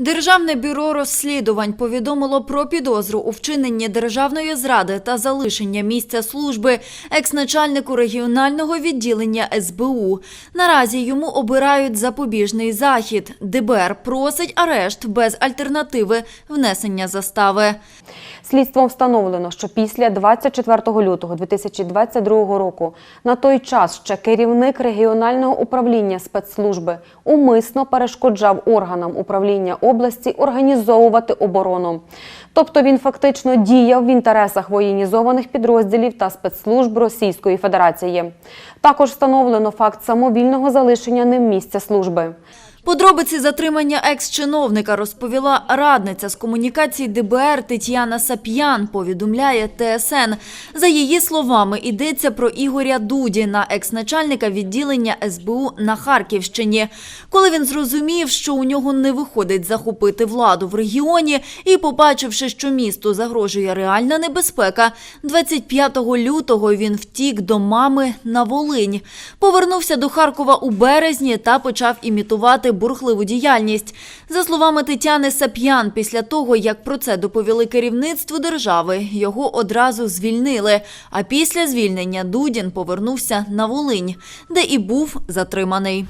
Державне бюро розслідувань повідомило про підозру у вчиненні державної зради та залишення місця служби екс-начальнику регіонального відділення СБУ. Наразі йому обирають запобіжний захід. ДБР просить арешт без альтернативи внесення застави. Слідством встановлено, що після 24 лютого 2022 року на той час ще керівник регіонального управління спецслужби умисно перешкоджав органам управління області організовувати оборону. Тобто він фактично діяв в інтересах воєнізованих підрозділів та спецслужб Російської Федерації. Також встановлено факт самовільного залишення ним місця служби. Подробиці затримання екс-чиновника розповіла радниця з комунікацій ДБР Тетяна Сап'ян, повідомляє ТСН. За її словами, йдеться про Ігоря Дудіна, екс-начальника відділення СБУ на Харківщині. Коли він зрозумів, що у нього не виходить захопити владу в регіоні, і побачивши, що місту загрожує реальна небезпека, 25 лютого він втік до мами на Волинь. Повернувся до Харкова у березні та почав імітувати бурхливу діяльність. За словами Тетяни Сап'ян, після того, як про це доповіли керівництву держави, його одразу звільнили. А після звільнення Дудін повернувся на Волинь, де і був затриманий.